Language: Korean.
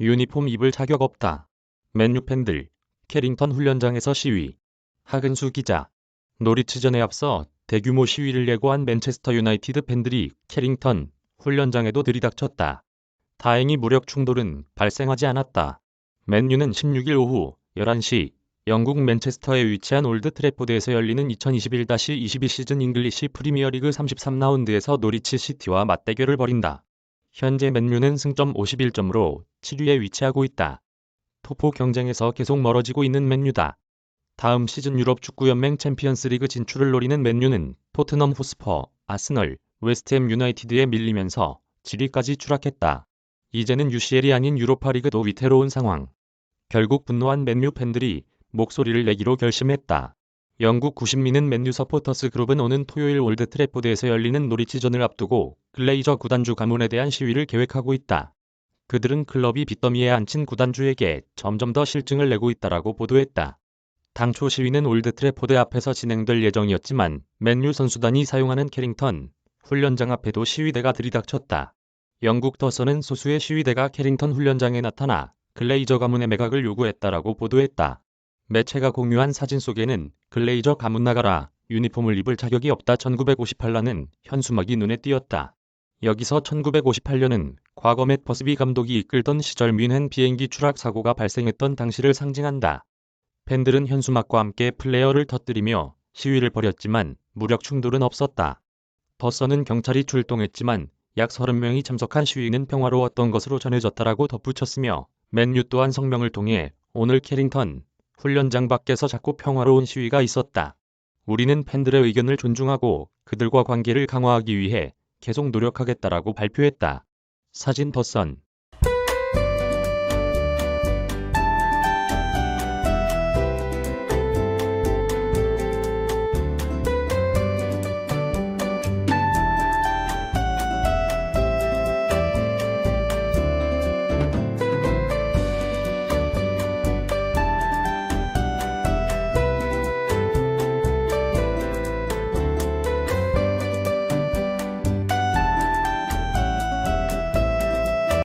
유니폼 입을 자격 없다. 맨유 팬들, 캐링턴 훈련장에서 시위. 하근수 기자. 노리츠전에 앞서 대규모 시위를 예고한 맨체스터 유나이티드 팬들이 캐링턴 훈련장에도 들이닥쳤다. 다행히 무력 충돌은 발생하지 않았다. 맨유는 16일 오후 11시 영국 맨체스터에 위치한 올드 트래포드에서 열리는 2021-22 시즌 잉글리시 프리미어리그 33라운드에서 노리치 시티와 맞대결을 벌인다. 현재 맨유는 승점 51점으로 7위에 위치하고 있다. 토포 경쟁에서 계속 멀어지고 있는 맨유다. 다음 시즌 유럽 축구연맹 챔피언스리그 진출을 노리는 맨유는 토트넘 호스퍼, 아스널, 웨스트햄 유나이티드에 밀리면서 7위까지 추락했다. 이제는 UCL이 아닌 유로파리그도 위태로운 상황. 결국 분노한 맨유 팬들이 목소리를 내기로 결심했다. 영국 90미는 맨유 서포터스 그룹은 오는 토요일 올드 트래포드에서 열리는 노리치전을 앞두고 글레이저 구단주 가문에 대한 시위를 계획하고 있다. 그들은 클럽이 빚더미에 앉힌 구단주에게 점점 더 실증을 내고 있다라고 보도했다. 당초 시위는 올드 트래포드 앞에서 진행될 예정이었지만 맨유 선수단이 사용하는 캐링턴 훈련장 앞에도 시위대가 들이닥쳤다. 영국 더선은 소수의 시위대가 캐링턴 훈련장에 나타나 글레이저 가문의 매각을 요구했다라고 보도했다. 매체가 공유한 사진 속에는 글레이저 가문 나가라 유니폼을 입을 자격이 없다 1958라는 현수막이 눈에 띄었다. 여기서 1958년은 과거 맷 버스비 감독이 이끌던 시절 뮌헨 비행기 추락 사고가 발생했던 당시를 상징한다. 팬들은 현수막과 함께 플레어를 터뜨리며 시위를 벌였지만 무력 충돌은 없었다. 더선은 경찰이 출동했지만 약 30명이 참석한 시위는 평화로웠던 것으로 전해졌다라고 덧붙였으며 맨유 또한 성명을 통해 오늘 캐링턴 훈련장 밖에서 자꾸 평화로운 시위가 있었다. 우리는 팬들의 의견을 존중하고 그들과 관계를 강화하기 위해 계속 노력하겠다라고 발표했다. 사진 더선